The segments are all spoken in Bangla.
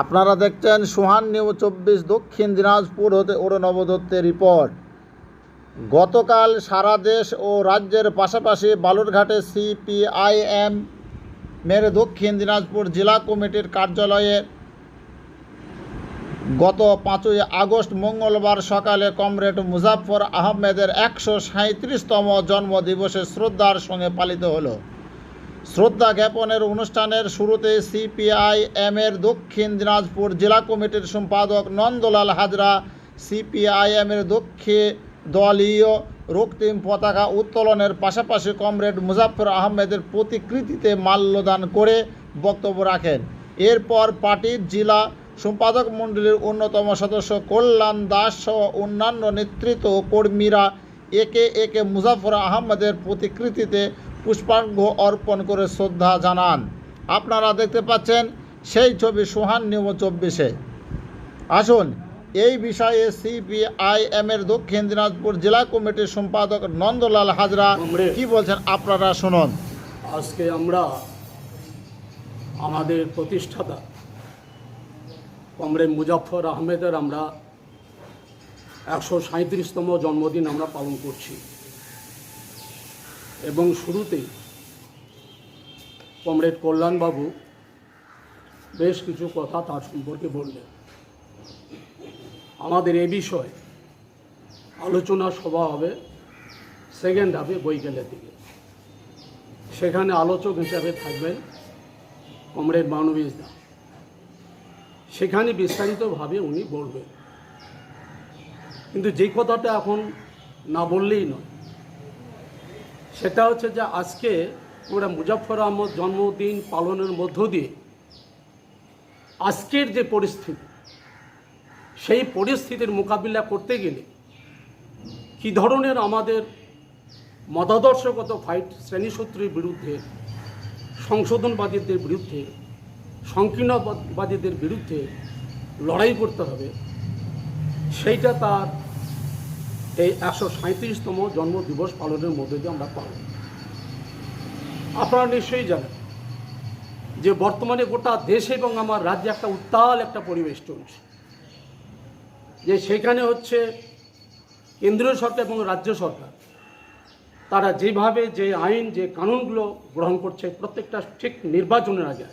আপনারা দেখছেন সুহান নিউ চব্বিশ দক্ষিণ দিনাজপুর হতে অরুণব রিপোর্ট। গতকাল সারা দেশ ও রাজ্যের পাশাপাশি বালুরঘাটে সিপিআইএম মের দক্ষিণ দিনাজপুর জেলা কমিটির কার্যালয়ে গত পাঁচই আগস্ট মঙ্গলবার সকালে কমরেড মুজাফর আহমেদের একশো সাঁত্রিশতম জন্মদিবসে শ্রদ্ধার সঙ্গে পালিত হলো। শ্রদ্ধা জ্ঞাপনের অনুষ্ঠানের শুরুতে সিপিআইএম এর দক্ষিণ দিনাজপুর জেলা কমিটির সম্পাদক নন্দলাল হাজরা সিপিআইএম এর দক্ষিণ দলীয় রক্তিম পতাকা উত্তোলনের পাশাপাশি কমরেড মুজাফর আহমেদের প্রতিকৃতিতে মাল্যদান করে বক্তব্য রাখেন। এরপর পার্টির জেলা সম্পাদক মণ্ডলীর অন্যতম সদস্য কল্যাণ দাস সহ অন্যান্য নেতৃত্ব কর্মীরা একে একে মুজাফর আহমেদের প্রতিকৃতিতে পুষ্পার্ঘ্য অর্পণ করে শ্রদ্ধা জানান। আপনারা দেখতে পাচ্ছেন সেই ছবি সোহান নিউ চব্বিশে। আসুন এই বিষয়ে সিপিআইএম এর দক্ষিণ দিনাজপুর জেলা কমিটির সম্পাদক নন্দলাল হাজরা। কি বলছেন আপনারা শুনুন। আজকে আমরা আমাদের প্রতিষ্ঠাতা কমরেড মুজাফর আহমেদের আমরা একশো সাঁত্রিশতম জন্মদিন আমরা পালন করছি। এবং শুরুতেই কমরেড কল্যাণবাবু বেশ কিছু কথা তার সম্পর্কে বললেন। আমাদের এ বিষয়ে আলোচনা সভা হবে সেকেন্ড হাফে বৈকালের দিকে। সেখানে আলোচক হিসাবে থাকবেন কমরেড মানবীজ দা। সেখানে বিস্তারিতভাবে উনি বলবেন। কিন্তু যে কথাটা এখন না বললেই নয় সেটা হচ্ছে যে আজকে আমরা মুজাফর আহমদ জন্মদিন পালনের মধ্য দিয়ে আজকের যে পরিস্থিতি, সেই পরিস্থিতির মোকাবিলা করতে গেলে কী ধরনের আমাদের মতাদর্শগত ফাইট শ্রেণীসূত্রের বিরুদ্ধে, সংশোধনবাদীদের বিরুদ্ধে, সংকীর্ণবাদীদের বিরুদ্ধে লড়াই করতে হবে, সেইটা তার এই একশো সাঁত্রিশতম জন্মদিবস পালনের মধ্যে দিয়ে আমরা পালন আপনারা নিশ্চয়ই জানেন যে বর্তমানে গোটা দেশে এবং আমার রাজ্যে একটা উত্তাল একটা পরিবেশ চলছে। যে সেখানে হচ্ছে কেন্দ্রীয় সরকার এবং রাজ্য সরকার, তারা যেভাবে যে আইন, যে কানুনগুলো গ্রহণ করছে প্রত্যেকটা ঠিক নির্বাচনের আগে।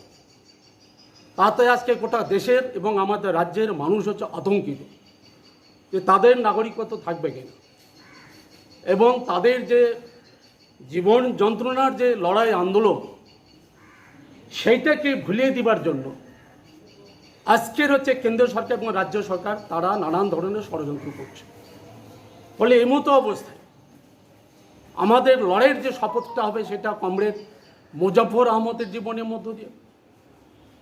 তাতে আজকে গোটা দেশের এবং আমাদের রাজ্যের মানুষ হচ্ছে আতঙ্কিত। যে তাদের নাগরিকত্ব থাকবে কিনা এবং তাদের যে জীবন যন্ত্রণার যে লড়াই আন্দোলন, সেইটাকে ভুলিয়ে দিবার জন্য আজকের হচ্ছে কেন্দ্র সরকার এবং রাজ্য সরকার, তারা নানান ধরনের ষড়যন্ত্র করছে। ফলে এই মতো অবস্থায় আমাদের লড়াইয়ের যে শপথটা হবে সেটা কমরেড মুজাফর আহমদের জীবনের মধ্য দিয়ে।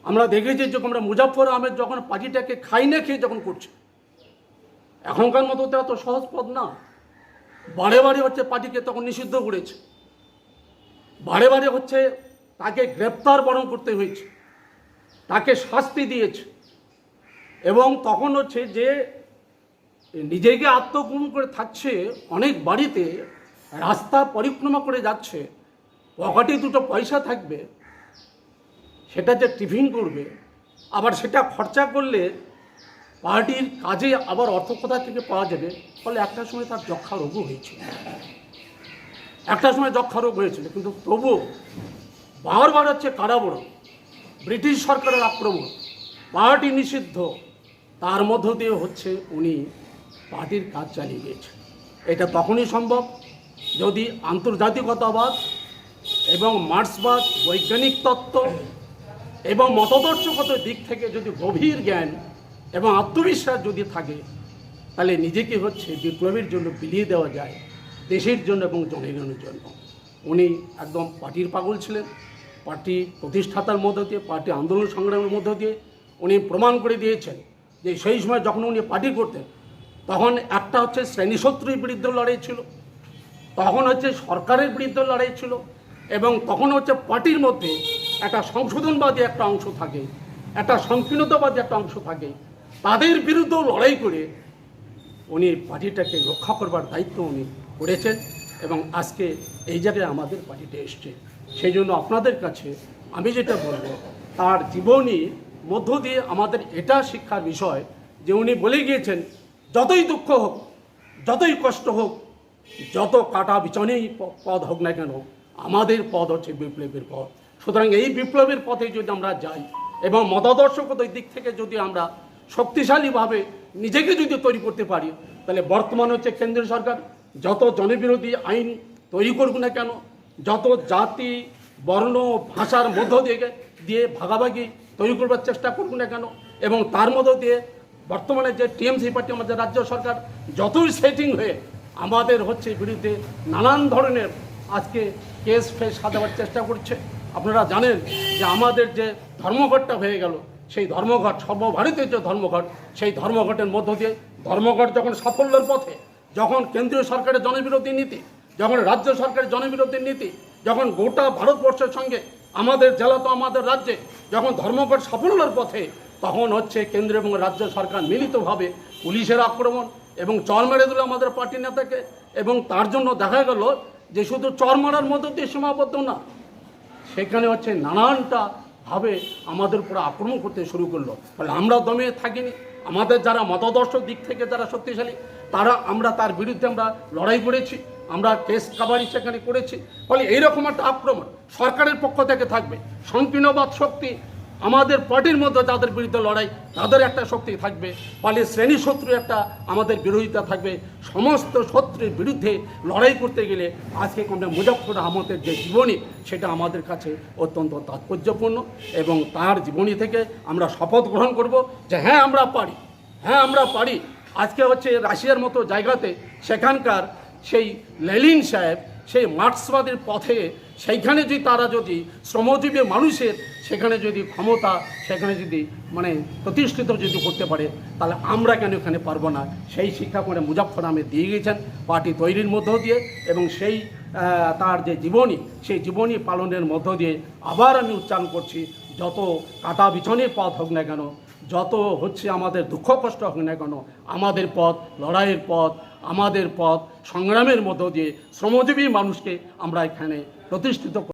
আমরা দেখেছি যে আমরা মুজাফর আহমেদ যখন পার্টিটাকে খাই না খেয়ে যখন করছে এখনকার মতো তো এত সহজ পথ না। বারে বারে হচ্ছে পার্টিকে তখন নিষিদ্ধ করেছে। বারে বারে হচ্ছে তাকে গ্রেপ্তার বরণ করতে হয়েছে। তাকে শাস্তি দিয়েছে। এবং তখন হচ্ছে যে নিজেকে আত্মগোপন করে থাকছে অনেক বাড়িতে, রাস্তা পরিক্রমা করে যাচ্ছে, পকেটে দুটো পয়সা থাকবে সেটা যে টিফিন করবে, আবার সেটা খরচা করলে পার্টির কাজে আবার অর্থ কোথা থেকে পাওয়া যাবে? ফলে একটা সময় তার যক্ষা রোগও হয়েছিল। একটা সময় যক্ষা রোগ হয়েছিল, কিন্তু তবুও বারবার হচ্ছে কারাবরণ। ব্রিটিশ সরকারের আক্রমণ, পার্টি নিষিদ্ধ। তার মধ্য দিয়ে হচ্ছে উনি পার্টির কাজ চালিয়ে গিয়েছেন। এটা তখনই সম্ভব যদি আন্তর্জাতিকতাবাদ এবং মার্ক্সবাদ, বৈজ্ঞানিক তত্ত্ব এবং মতাদর্শগত দিক থেকে যদি গভীর জ্ঞান এবং আত্মবিশ্বাস যদি থাকে, তাহলে নিজেকে হচ্ছে বিপ্লবের জন্য বিলিয়ে দেওয়া যায়, দেশের জন্য এবং জনগণের জন্য। উনি একদম পার্টির পাগল ছিলেন, পার্টি প্রতিষ্ঠাতার মধ্য দিয়ে, পার্টি আন্দোলন সংগ্রামের মধ্য দিয়ে উনি প্রমাণ করে দিয়েছেন যে সেই সময় যখন উনি পার্টি করতেন, তখন একটা হচ্ছে শ্রেণীশত্রুর বিরুদ্ধে লড়াই ছিল, তখন হচ্ছে সরকারের বিরুদ্ধে লড়াই ছিল এবং তখন হচ্ছে পার্টির মধ্যে একটা সংশোধনবাদী একটা অংশ থাকে, একটা সংকীর্ণতাবাদী একটা অংশ থাকে। তাদের বিরুদ্ধেও লড়াই করে উনি পার্টিটাকে রক্ষা করবার দায়িত্ব উনি করেছেন এবং আজকে এই জায়গায় আমাদের পার্টিতে এসছে। সেই জন্য আপনাদের কাছে আমি যেটা বলব, তার জীবনী মধ্য দিয়ে আমাদের এটা শিক্ষার বিষয় যে উনি বলে গিয়েছেন, যতই দুঃখ হোক, যতই কষ্ট হোক, যত কাটা বিচনেই পদ হোক না কেন, আমাদের পদ হচ্ছে বিপ্লবের পথ। সুতরাং এই বিপ্লবের পথে যদি আমরা যাই এবং মতাদর্শগত দিক থেকে যদি আমরা শক্তিশালীভাবে নিজেকে যদি তৈরি করতে পারি, তাহলে বর্তমান হচ্ছে কেন্দ্রীয় সরকার, যত জনবিরোধী আইন তৈরি করুক না কেন, যত জাতি, বর্ণ, ভাষার মধ্য দিয়ে দিয়ে ভাগাভাগি তৈরি করবার চেষ্টা করুক না কেন, এবং তার মধ্য দিয়ে বর্তমানে যে টিএমসি পার্টি, আমাদের রাজ্য সরকার, যতই সেটিং হয়ে, আমাদের হচ্ছে বিরুদ্ধে নানান ধরনের আজকে কেস ফেস সাজাবার চেষ্টা করছে। আপনারা জানেন যে আমাদের যে ধর্মঘটটা হয়ে গেল সেই ধর্মঘট, সর্বভারতীয় যে ধর্মঘট, সেই ধর্মঘটের মধ্য দিয়ে ধর্মঘট যখন সাফল্যের পথে, যখন কেন্দ্রীয় সরকারের জনবিরোধী নীতি, যখন রাজ্য সরকারের জনবিরোধী নীতি, যখন গোটা ভারতবর্ষের সঙ্গে, আমাদের জেলা তো আমাদের রাজ্যে, যখন ধর্মঘট সাফল্যের পথে, তখন হচ্ছে কেন্দ্র এবং রাজ্য সরকার মিলিতভাবে পুলিশের আক্রমণ এবং চর মেরে দিল আমাদের পার্টি নেতাকে এবং তার জন্য দেখা গেল যে শুধু চর মারার মধ্য দিয়ে সীমাবদ্ধ না, সেখানে হচ্ছে নানানটা ভাবে আমাদের উপরে আক্রমণ করতে শুরু করল। ফলে আমরা দমে থাকিনি। আমাদের যারা মতাদর্শ দিক থেকে যারা শক্তিশালী, তারা আমরা তার বিরুদ্ধে আমরা লড়াই করেছি। আমরা কেস কাবারি সেখানে করেছি। ফলে এইরকম একটা আক্রমণ সরকারের পক্ষ থেকে থাকবে। সংকীর্ণবাদ শক্তি আমাদের পার্টির মধ্যে যাদের বিরুদ্ধে লড়াই, তাদের একটা শক্তি থাকবে। ফলে শ্রেণি শত্রু একটা আমাদের বিরোধিতা থাকবে। সমস্ত শত্রুর বিরুদ্ধে লড়াই করতে গেলে আজকে আমরা মুজফর আহমদের যে জীবনী, সেটা আমাদের কাছে অত্যন্ত তাৎপর্যপূর্ণ এবং তার জীবনী থেকে আমরা শপথ গ্রহণ করব যে হ্যাঁ আমরা পারি। হ্যাঁ আমরা পারি। আজকে হচ্ছে রাশিয়ার মতো জায়গাতে সেখানকার সেই লেলিন সাহেব, সেই মার্ক্সবাদের পথে সেইখানে যদি তারা যদি শ্রমজীবী মানুষের, সেখানে যদি ক্ষমতা, সেখানে যদি মানে প্রতিষ্ঠিত যদি করতে পারে, তাহলে আমরা কেন এখানে পারব না? সেই শিক্ষা করে মুজাফর আহমেদ দিয়ে গেছেন পার্টি তৈরির মধ্য দিয়ে এবং সেই তার যে জীবনী, সেই জীবনী পালনের মধ্য দিয়ে আবার আমি উচ্চারণ করছি, যত কাটা বিছনের পথ হোক না কেন, যত হচ্ছে আমাদের দুঃখ কষ্ট হোক না কেন, আমাদের পথ, লড়াইয়ের পথ আমাদের পথ সংগ্রামের মধ্য দিয়ে শ্রমজীবী মানুষকে আমরা এখানে প্রতিষ্ঠিত